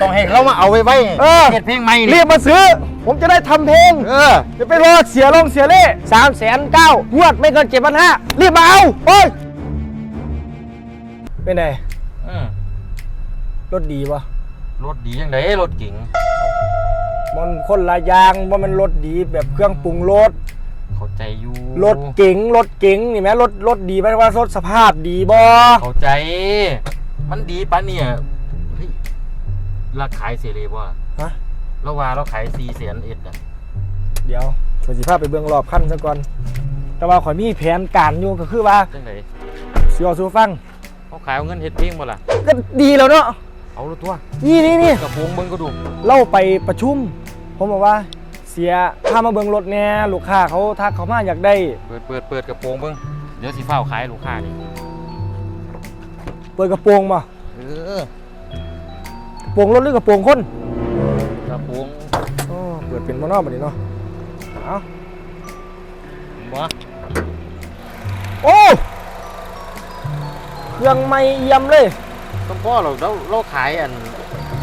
ต้องให้เขามาเอาไว้ไว้เออ เฮ็ดเพลงใหม่รีนี่บมาซื้อ ผมจะได้ทำเพลงเออ จะไปรอเสียลงเสียเล่สามแสนเก้างวดไม่เกินเจ็ดพันห้ารีบมาเอาโอ้ยเป็นไงอืมรถดีปะรถดียังไงรถเก๋งมันคนละอยางว่ามันรถดีแบบเครื่องปรุงรถเข้าใจอยู่รถเก๋งรถเก๋งนี่ไหมรถรถดีไหมว่ารถสภาพดีบ่เข้าใจ มันดีปะเนี่ยเฮ้ย ราขายเสรีบ่ฮะ เราว่าเราขาย4แสนเอ็ดอะเดี๋ยวขอสิภาพไปเบื้องรอบขั้นซะก่อน แต่ว่าขอยมีแผนการอยู่ก็คือว่าจังไดสิเอาสู่ฟัง เขาขายเอาเงินเฮ็ดเพลงบ่ล่ะ ก็ดีแล้วเนาะ เอารถทั่วนี่นี่นี่ กระโปรงเบิ่งก็ดู เล่าไปประชุม ผมบอกว่าเสียพามาเบิ่งรถแน่ลูกค้าเขาทักเขามาอยากได้ เปิดเปิดเปิดกระโปรงเบิ่งเดี๋ยวสิฟ้าวขายลูกค้านี่เปิดกระโปรงบ่เออกระโปรงรถหรือกระโปรงคนกระโปรงอ๋อเปิดเป็นมานอกบัดนี้เนาะเอาบ่โอ้เครื่องไม่เยี่ยมเลยต้องพ่อเราเราเราขายอัน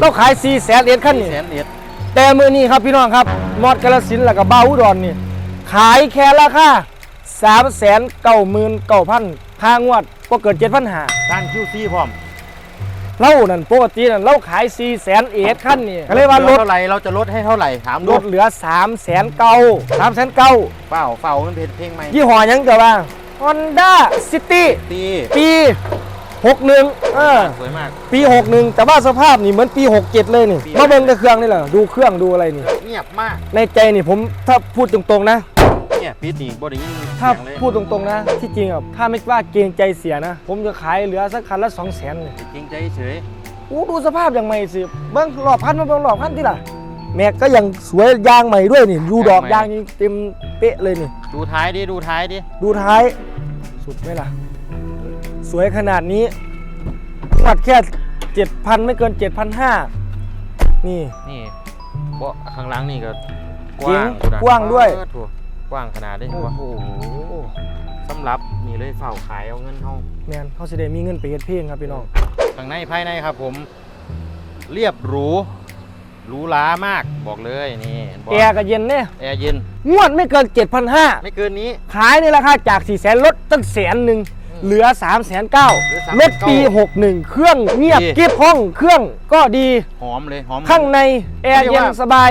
เราขาย4แสนเหรียญคันนี้แสนเอ็ดแต่มือนี้ครับพี่น้องครับมอดกาลสินธุ์แล้วก็บ้าอุดรนี่ขายแค่ราคาสามแสนเก้าหมื่นเก้าพันค่างวดก็เกิดเจ็ดพันหาด้าน QC พร้อม เล่านั่นปกตินั่นเราขายสี่แสนเอ็ดขั้นนี่ก็เลยว่าลดเท่าไหร่เราจะลดให้เท่าไหร่ถามลดูดเหลือสามแสนเก้าสามแสนเก้าเปล่าเปล่ามันเป็นเพลงใหม่ยี่ห้อหยังเกิดว่า Honda City ตีปีหกหนึ่งเออสวยมาก ปีหกหนึ่งแต่ว่าสภาพนี่เหมือนปีหกเจ็ดเลยนี่ปีมาเบิ่งแต่เครื่องนี่แหละดูเครื่องดูอะไรนี่ เงียบมากในใจนี่ผมถ้าพูดตรงๆนะ เนี่ยปิดนี่บ่ได้ยินถ้าเสียงเลยพูดตรงๆนะ ที่จริงอะถ้าไม่ว่าเกรงใจเสียนะ ผมจะขายเหลือสักคันละสองแสนเลยเกรงใจเฉยอู้ดูสภาพอย่างใหม่สิเบิ้งหลอบพันมาเบิ้งหลอบพันที่ล่ะ แม็กก็ยังสวยยางใหม่ด้วยนี่ดูดอกยางนี่เต็มเป๊ะเลยนี่ ดูท้ายดิดูท้ายดิดูท้าย สุดไหมล่ะ สวยขนาดนี้วัดแค่เจ็ดพันไม่เกินเจ็ดพันห้านี่ นี่เบาะข้างหลังนี่ก็กจริงว้างกูนะกว้างด้วย เออถูก กว้างขนาดนี้โอ้ว่าโหสำหรับนี่เลยเฝ้าขายเอาเงินเฮาแมนเขาสิได้มีเงินไปเฮ็ดเพลงครับพี่น้องข้างในภายในครับ ผมเรียบหรูหรูหรามากบอกเลยนี่บอกแอร์ก็เย็นเนี่ยแอร์เย็นงวดไม่เกินเจ็ดพันห้าไม่เกินนี้ ขายในราคาจาก4 0 0แสนลดตั้งแสนหนึ่ง เหลือ 3 9 0 0 0เหลือลดปี 61 เครื่องเงียบดีกริบห้องเครื่องก็ดี หอมเลยหอมข้างในแอร์เรียกเย็นว่าสบาย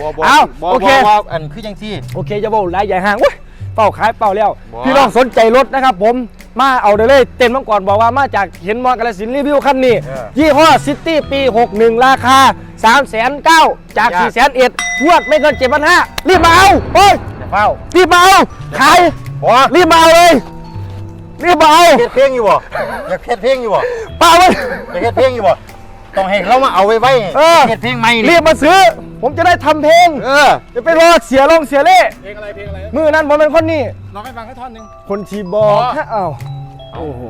บอบอเอ้าบอโอเคบอบออันคือจังซี่ โอเคจะบอกหลายใหญ่ห่างเว้ยเป่าขายเป่าแล้ว บ่ พี่น้องสนใจรถนะครับผม มาเอาได้เลยเต็มมาก่อนบอกว่ามาจากเห็นมอกระสินรีวิวคันนี้ เออยี่ห้อซิตี้ปี 61 ราคา 3 9 0 0 0จาก ยาก 4 0 0 0 0งวดไม่เกิน7,500รีบมาเอาโอ้ยอย่าเฝ้ารีบมาเอาขายบอรีบมาเอาเลย รีบมาเอาเฮ็ดเพลงอยู่บ่อยากเฮ็ดเพลงอยู่บ่เปล่ามันอยากเฮ็ดเพลงอยู่บ่ต้องให้เขามาเอาไว้ไว้เออเฮ็ดเพลงใหม่รีนี่บมาซื้อ ผมจะได้ทำเพลงเออจะไปรอเสียลงเสียเล่เพลงอะไรเพลงอะไรมือนั้นผมเป็นคนนี้ร้องให้ฟังแค่ท่อนหนึ่งคนที่บอกอ๋อถ้าเอาโอ้โห